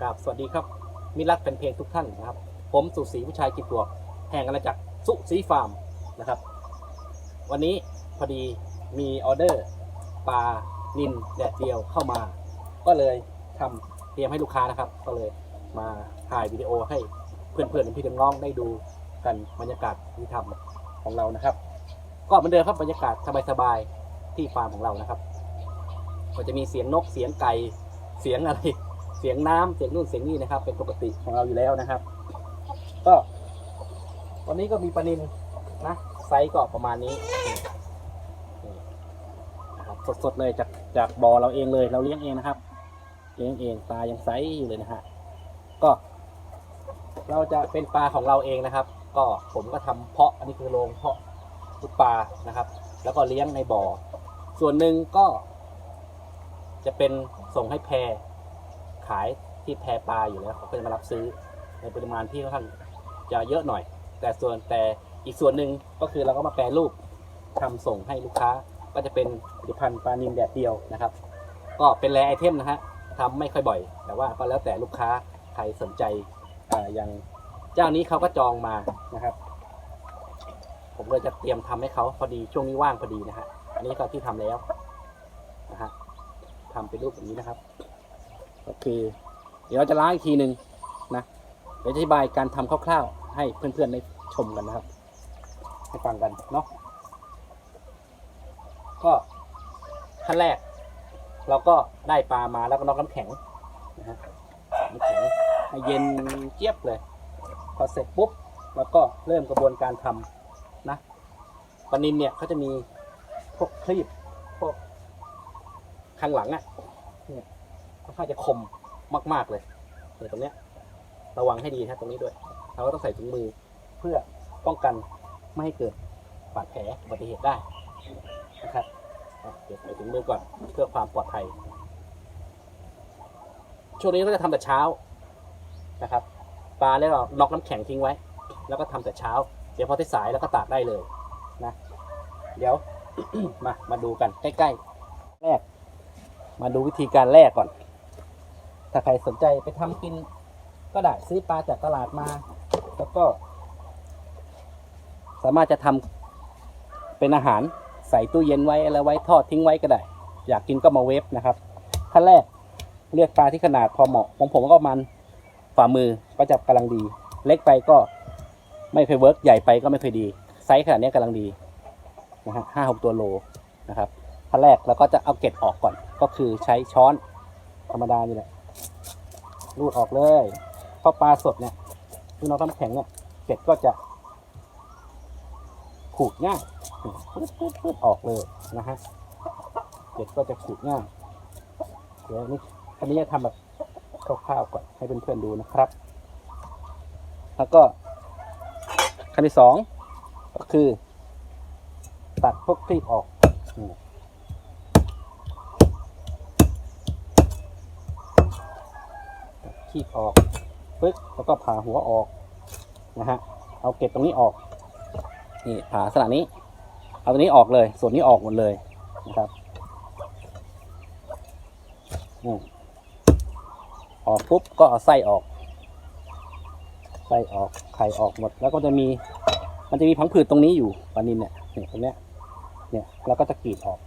กราบสวัสดีครับ มิรักเป็นเพลงทุกท่านนะครับ ผมสุศรีผู้ชายกิจบวกแห่งอาณาจักรสุศรีฟาร์มนะครับ วันนี้พอดีมีออเดอร์ปลานินแดดเดียวเข้ามา ก็เลยทำเตรียมให้ลูกค้านะครับ ก็เลยมาถ่ายวิดีโอให้เพื่อนๆพี่น้องได้ดูกันบรรยากาศที่ทำของเรานะครับ ก็เหมือนเดิมครับบรรยากาศสบายๆที่ฟาร์มของเรานะครับ ก็จะมีเสียงนกเสียงไก่เสียงอะไร เสียงน้ำเสียงนู่นเสียงนี่นะครับ เป็นปกติของเราอยู่แล้วนะครับ ก็วันนี้ก็มีปลานินนะไซส์ก็ประมาณนี้นะครับสดๆเลยจากจากบ่อเราเองเลย เราเลี้ยงเองนะครับเลี้ยงเองปลายังไซส์อยู่เลยนะฮะก็ เราจะเป็นปลาของเราเองนะครับ ก็ผมก็ทำเพาะอันนี้คือโรงเพาะลูกปลานะครับ แล้วก็เลี้ยงในบ่อ ส่วนหนึ่งก็จะเป็นส่งให้แพร ขายที่แพปลาอยู่แล้วเขาก็จะมารับซื้อในปริมาณที่ค่อนข้างจะเยอะหน่อย แต่ส่วนแต่อีกส่วนหนึ่งก็คือเราก็มาแปรรูปทำส่งให้ลูกค้าก็จะเป็นผลิตภัณฑ์ปลานินแดดเดียวนะครับ ก็เป็นแรไอเทมนะฮะทำไม่ค่อยบ่อย แต่ว่าก็แล้วแต่ลูกค้าใครสนใจออย่างเจ้านี้เขาก็จองมานะครับ ผมเลยจะเตรียมทำให้เขาพอดีช่วงนี้ว่างพอดีนะฮะอันนี้ก็ที่ทำแล้วนะฮะทำเป็นรูปแบบนี้นะครับ โอเคเดี๋ยวเราจะล้างอีกทีหนึ่งนะเดี๋ยวจะอธิบายการทำคร่าวๆ ให้เพื่อนๆได้ชมกันนะครับให้ฟังกันเนาะก็ขั้นแรก เราก็ได้ปลามาแล้วก็น็อกน้ำแข็งนะฮะน้ำแข็งให้เย็นเจี๊ยบเลย พอเสร็จปุ๊บเราก็เริ่มกระบวนการทำนะปลานินเนี่ยเขาจะมีพวกคลีบพวกข้างหลังอะเนี่ย ค่อนข้างจะคมมาก ๆเลยเนี่ยตรงเนี้ยระวังให้ดีนะตรงนี้ด้วยเราก็ต้องใส่ถุงมือเพื่อป้องกันไม่ให้เกิดบาดแผลอุบัติเหตุได้นะครับเดี๋ยวใส่ถุงมือก่อนเพื่อความปลอดภัย ช่วงนี้ก็จะทำแต่เช้านะครับปลาแล้วเราน็อกน้ำแข็งทิ้งไว้ แล้วก็ทำแต่เช้า เดี๋ยวพอที่สายแล้วก็ตากได้เลยนะเดี๋ยวมามาดูกันใกล้ๆแรก มาดูวิธีการแลกก่อน ถ้าใครสนใจไปทำกิน ก็ได้ซื้อปลาจากตลาดมา แล้วก็ สามารถจะทำเป็นอาหารใส่ตู้เย็นไว้แล้วไว้ทอดทิ้งไว้ก็ได้ อยากกินก็มาเวฟนะครับขั้นแรกเลือกปลาที่ขนาดพอเหมาะของผมก็ประมันฝ่ามือก็จะกำลังดี เล็กไปก็ไม่เคยเวิร์กใหญ่ไปก็ไม่เคยดี ไซส์ขนาดนี้กำลังดีนะฮะห้าหกตัวโลนะครับขั้นแรกเราก็จะเอาเกล็ดออกก่อนก็คือใช้ช้อนธรรมดานี่แหละ รูดออกเลยเพราะปลาสดเนี่ยคือน้องน้ำแข็งเนี่ยเกล็ดก็จะขูดง่ายปุ๊บปุ๊บปุ๊บออกเลยนะฮะเกล็ดก็จะขูดง่ายเดี๋ยวนี้อันนี้จะทำแบบคร่าวๆก่อนให้เพื่อนๆดูนะครับ แล้วก็ขั้นที่สองก็คือ ตัดพวกคลีบออก ขีดออกปึ๊กแล้วก็ผ่าหัวออกนะฮะเอาเก็บตรงนี้ออกนี่ผ่าสลักนี้ เอาตรงนี้ออกเลย ส่วนนี้ออกหมดเลยนะครับอืมออกปุ๊บก็เอาไส้ออก ไส้ออกไข่ออกหมด แล้วก็จะมี มันจะมีพังผืดตรงนี้อยู่ปลานินเนี่ยเนี่ยตรงเนี้ยเนี่ยเราก็จะกรีดออก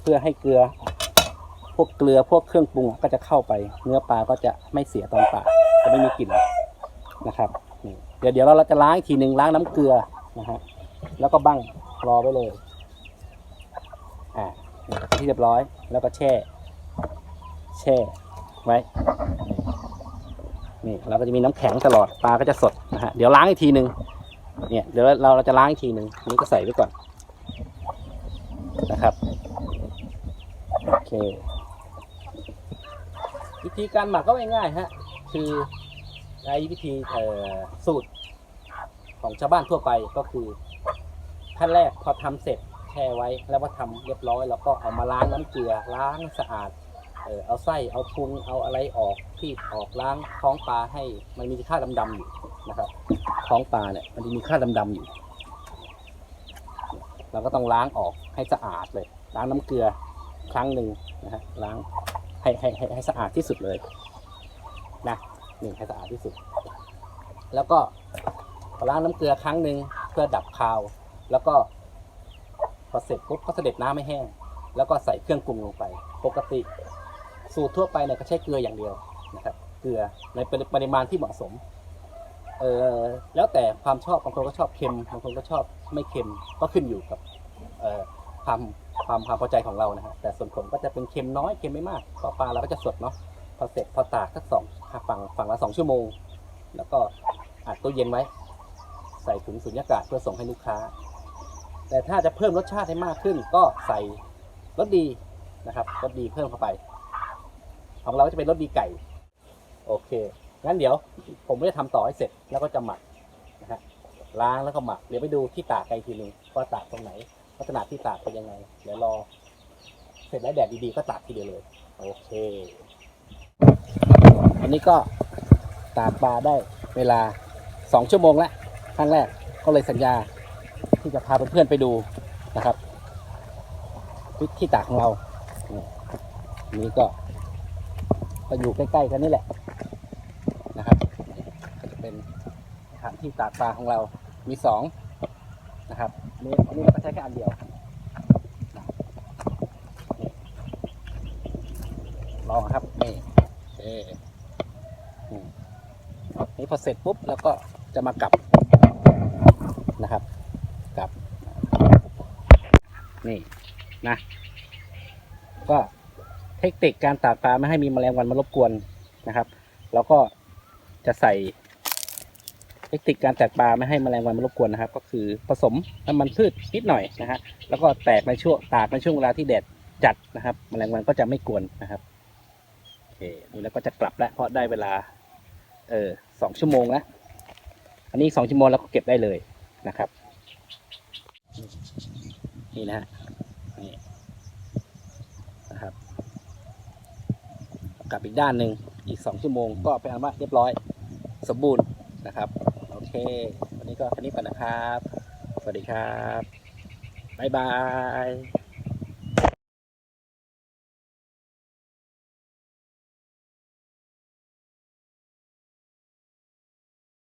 เพื่อให้เกลือ วกเกลือพวกเครื่องปรุงก็จะเข้าไป เนื้อปลาก็จะไม่เสียตอนปากจะไม่มีกลิ่นนะครับนี่เดี๋ยวเดี๋ยวเราจะล้างอีกทีหนึ่งล้างน้ำเกลือนะฮะแล้วก็บั้งรอไว้เลยอ่าที่เรียบร้อยแล้วก็แช่ แช่ไว้นี่เราก็จะมีน้ำแข็งตลอดปลาก็จะสดนะฮะเดี๋ยวล้างอีกทีหนึ่งเนี่ยเดี๋ยวเราเราจะล้างอีกทีหนึ่งนนี้ก็ใส่ไว้ก่อนนะครับโอเค วิธีการหมักก็ง่ายๆฮะคือใช้วิธีสูตรของชาวบ้านทั่วไปก็คือขั้นแรกพอทำเสร็จแช่ไว้ แล้วพอทำเรียบร้อยเราก็เอามาล้างน้ำเกลือล้างสะอาดเออเอาไส้เอาพุงเอาอะไรออกที่ออกล้างท้องปลาให้มันมีค่าดำๆอยู่นะครับท้องปลาเนี่ยมันจะมีค่าดำๆอยู่ เราก็ต้องล้างออกให้สะอาดเลย ล้างน้ำเกลือครั้งหนึ่งนะฮะล้าง ให้ให้ให้ให้สะอาดที่สุดเลยนะหนี่งให้สะอาดที่สุด แล้วก็ล้างน้ำเกลือครั้งหนึ่งเพื่อดับคาว แล้วก็พอเสร็จปุ๊บก็เสด็จน้ำให้แห้ง แล้วก็ใส่เครื่องปรุงลงไป ปกติ สูตรทั่วไปเนี่ยก็ใช้เกลืออย่างเดียวนะครับ เกลือในปริมาณที่เหมาะสม เออแล้วแต่ความชอบบางคนก็ชอบเค็มบางคนก็ชอบไม่เค็มก็ขึ้นอยู่กับเอ่อความ ความความพอใจของเรานะฮะแต่ส่วนผมก็จะเป็นเค็มน้อยเค็มไม่มากพราะปลาเราก็จะสดเนาะพอเสร็จพอตากสักสองฝั่งฝั่งละสองชั่วโมง แล้วก็อัดตู้เย็นไว้ ใส่ถุงสุญญากาศเพื่อส่งให้ลูกค้า แต่ถ้าจะเพิ่มรสชาติให้มากขึ้น ก็ใส่รสดีนะครับรสดีเพิ่มเข้าไป ของเราก็จะเป็นรสดีไก่ โอเคงั้นเดี๋ยว ผมจะทำต่อให้เสร็จแล้วก็จะหมักนะฮะล้างแล้วก็หมักเดี๋ยวไปดูที่ตากไกลทีนึงว่าตากตรงไหน ลักษณะที่ตากเป็นยังไง เดี๋ยวรอ เสร็จแล้วแดดดีๆก็ตากทีเดียวเลย โอเค อันนี้ก็ตากปลาได้เวลาสองชั่วโมงแล้วครั้งแรกก็เลยสัญญาที่จะพาเพื่อนๆไปดูนะครับที่ที่ตากของเรา นี่อันนี้ก็ก็อยู่ใกล้ๆกันนี่แหละนะครับก็จะเป็นสถานที่ตากปลาของเรามีสอง นะครับอันนี้อันนี้เราก็ใช้แค่อันเดียวลองครับนี่เอนี่พอเสร็จปุ๊บแล้วก็จะมากลับนะครับกลับ นี่นะ ก็เทคนิคการตากปลาไม่ให้มีแมลงวันมารบกวนนะครับ แล้วก็จะใส่ เทคนิคการแตกปลาไม่ให้แมลงวันมารบกวนนะครับ ก็คือผสมน้ำมันพืชนิดหน่อยนะฮะแล้วก็แตกในช่วงตากในช่วงเวลาที่แดดจัดนะครับ แมลงวันก็จะไม่กวนนะครับโอเคนี่แล้วก็จะกลับแล้วเพราะได้เวลาเออสองชั่วโมงแล้วอันนี้สองชั่วโมงแล้วก็เก็บได้เลยนะครับ นี่นะฮะนี่นะครับกลับอีกด้านหนึ่งอีกสองชั่วโมงก็เป็นอันว่าเรียบร้อยสมบูรณ์นะครับ เค วันนี้ก็แค่นี้ก่อนนะครับ สวัสดีครับ บ๊ายบาย